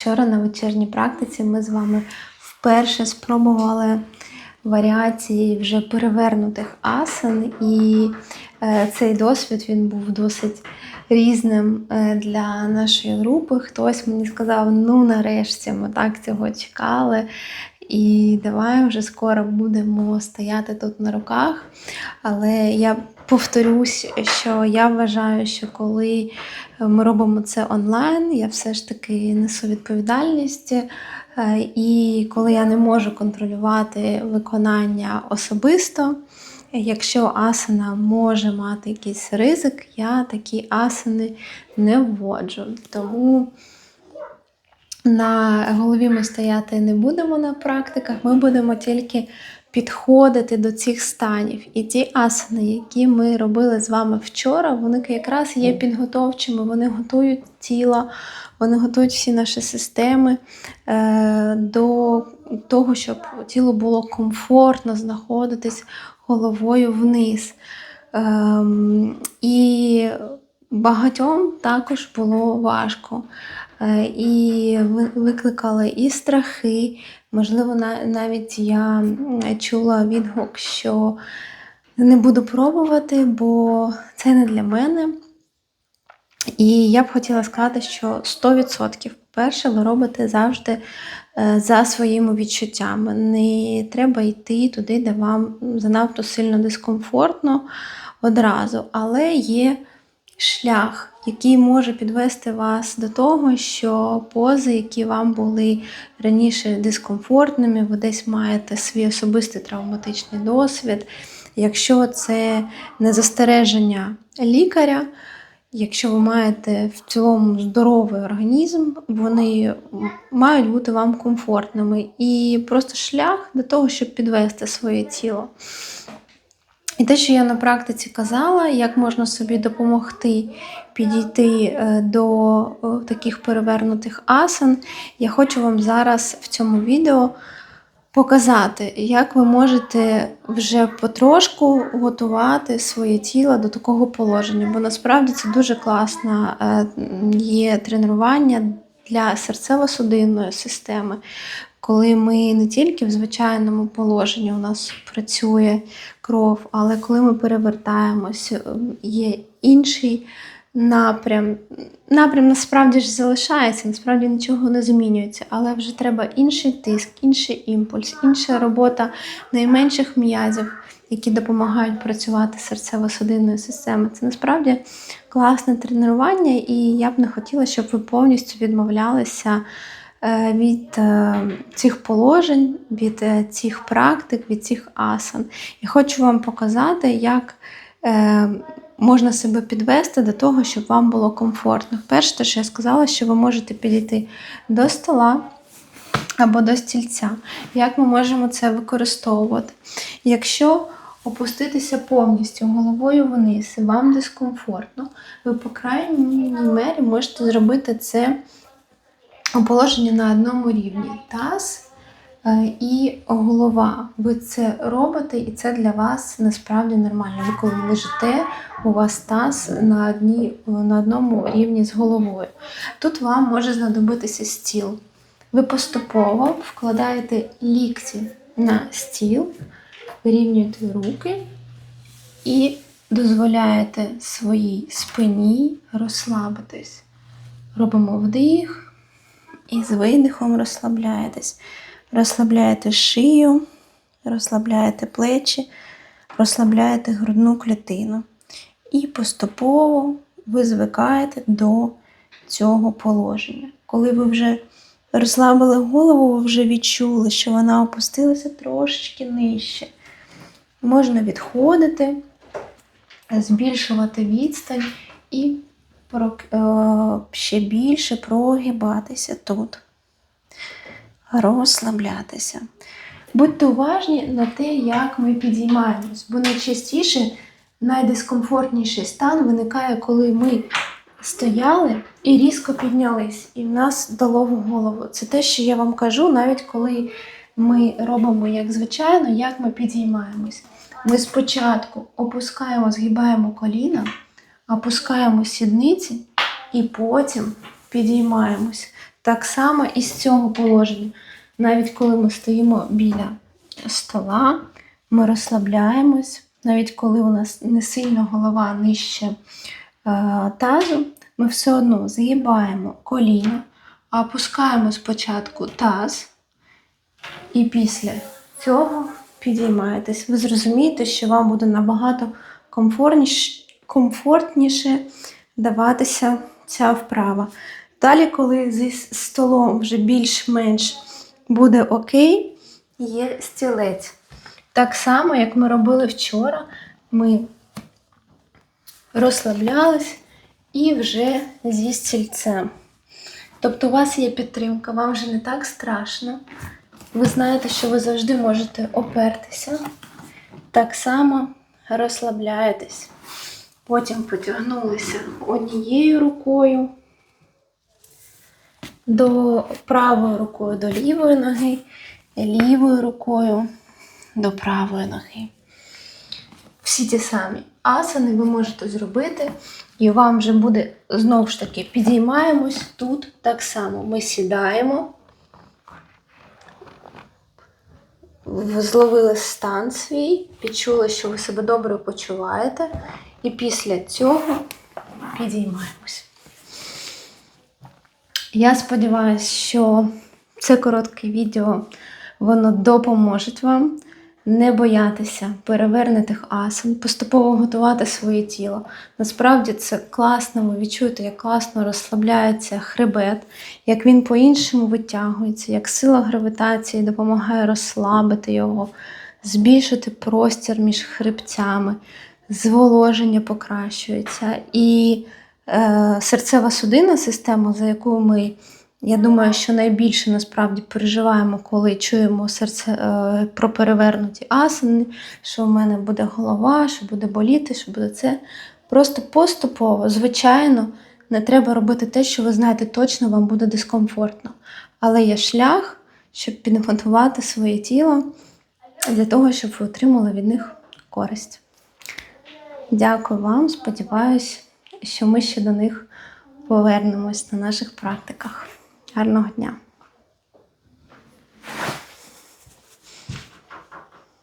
Вчора на вечірній практиці ми з вами вперше спробували варіації вже перевернутих асан, і е, цей досвід він був досить різним е, для нашої групи. Хтось мені сказав: ну нарешті ми так цього чекали. І давай вже скоро будемо стояти тут на руках. Але я повторюсь, що я вважаю, що коли ми робимо це онлайн, я все ж таки несу відповідальність. Е, І коли я не можу контролювати виконання особисто, якщо асана може мати якийсь ризик, я такі асани не вводжу. Тому на голові ми стояти не будемо на практиках, ми будемо тільки підходити до цих станів. І ті асани, які ми робили з вами вчора, вони якраз є підготовчими, вони готують тіло, вони готують всі наші системи е, до того, щоб тілу було комфортно знаходитись головою вниз. Ем, і багатьом також було важко. Е, І викликали і страхи. Можливо, навіть я чула відгук, що не буду пробувати, бо це не для мене. І я б хотіла сказати, що 100%. по-перше, ви робите завжди е, за своїми відчуттями. Не треба йти туди, де вам занадто сильно дискомфортно одразу. Але є шлях, який може підвести вас до того, що пози, які вам були раніше дискомфортними, ви десь маєте свій особистий травматичний досвід. Якщо це не застереження лікаря, Якщо ви маєте в цілому здоровий організм, вони мають бути вам комфортними. І просто шлях до того, щоб підвести своє тіло. І те, що я на практиці казала, як можна собі допомогти підійти е, до е, таких перевернутих асан, я хочу вам зараз в цьому відео показати, як ви можете вже потрошку готувати своє тіло до такого положення. Бо насправді це дуже класне є тренування для серцево-судинної системи, коли ми не тільки в звичайному положенні у нас працює кров, але коли ми перевертаємось, е, є інший напрям. Напрям насправді ж залишається, насправді нічого не змінюється, але вже треба інший тиск, інший імпульс, інша робота найменших м'язів, які допомагають працювати серцево-судинною системою. Це насправді класне тренування, і я б не хотіла, щоб ви повністю відмовлялися від е, цих положень, від е, цих практик, від цих асан. Я хочу вам показати, як е, можна себе підвести до того, щоб вам було комфортно. Перше, те, що я сказала, що ви можете підійти до стола або до стільця. Як ми можемо це використовувати? Якщо опуститися повністю головою вниз, і вам дискомфортно, ви по крайній мері можете зробити це у положенні на одному рівні. Таз е, і голова. Ви це робите, і це для вас насправді нормально. Ви коли лежите, у вас таз на, одній, на одному рівні з головою. Тут вам може знадобитися стіл. Ви поступово вкладаєте лікті на стіл, вирівнюєте руки і дозволяєте своїй спині розслабитись. Робимо вдих і з видихом розслабляєтесь. Розслабляєте шию, розслабляєте плечі, розслабляєте грудну клітину. І поступово ви звикаєте до цього положення. Коли ви вже розслабили голову, ви вже відчули, що вона опустилася трошечки нижче. Можна відходити, збільшувати відстань і ще більше прогибатися тут. Розслаблятися. Будьте уважні на те, як ми підіймаємось, бо найчастіше найдискомфортніший стан виникає, коли ми стояли і різко піднялись, і в нас дало в голову. Це те, що я вам кажу, навіть коли ми робимо як звичайно, як ми підіймаємось. Ми спочатку опускаємо, згибаємо коліна, опускаємо сідниці і потім підіймаємось. Так само і з цього положення. Навіть коли ми стоїмо біля стола, ми розслабляємось, навіть коли у нас не сильно голова нижче е, тазу, ми все одно згибаємо коліна, опускаємо спочатку таз, і після цього підіймаєтесь. Ви зрозумієте, що вам буде набагато комфортніше, комфортніше даватися ця вправа. Далі, коли зі столом вже більш-менш буде окей, є стілець. Так само, як ми робили вчора, ми розслаблялись і вже зі стільцем. Тобто у вас є підтримка, вам вже не так страшно. Ви знаєте, що ви завжди можете опертися. Так само розслабляєтесь. Потім потягнулися однією рукою до правою рукою до лівої ноги, лівою рукою до правої ноги. Всі ті самі асани ви можете зробити, і вам вже буде знову ж таки підіймаємось тут так само. Ми сідаємо, зловили стан свій, відчули, що ви себе добре почуваєте, і після цього підіймаємось. Я сподіваюся, що це коротке відео воно допоможе вам не боятися перевернутих асан, поступово готувати своє тіло. Насправді це класно, ви відчуєте, як класно розслабляється хребет, як він по-іншому витягується, як сила гравітації допомагає розслабити його, збільшити простір між хребцями, зволоження покращується. І е, серцева судинна система, за яку ми, я думаю, що найбільше насправді переживаємо, коли чуємо серце е, про перевернуті асани, що в мене буде голова, що буде боліти, що буде це. Просто поступово, звичайно, не треба робити те, що ви знаєте точно вам буде дискомфортно. Але є шлях, щоб підготувати своє тіло для того, щоб ви отримали від них користь. Дякую вам. Сподіваюсь, що ми ще до них повернемось на наших практиках. Гарного дня!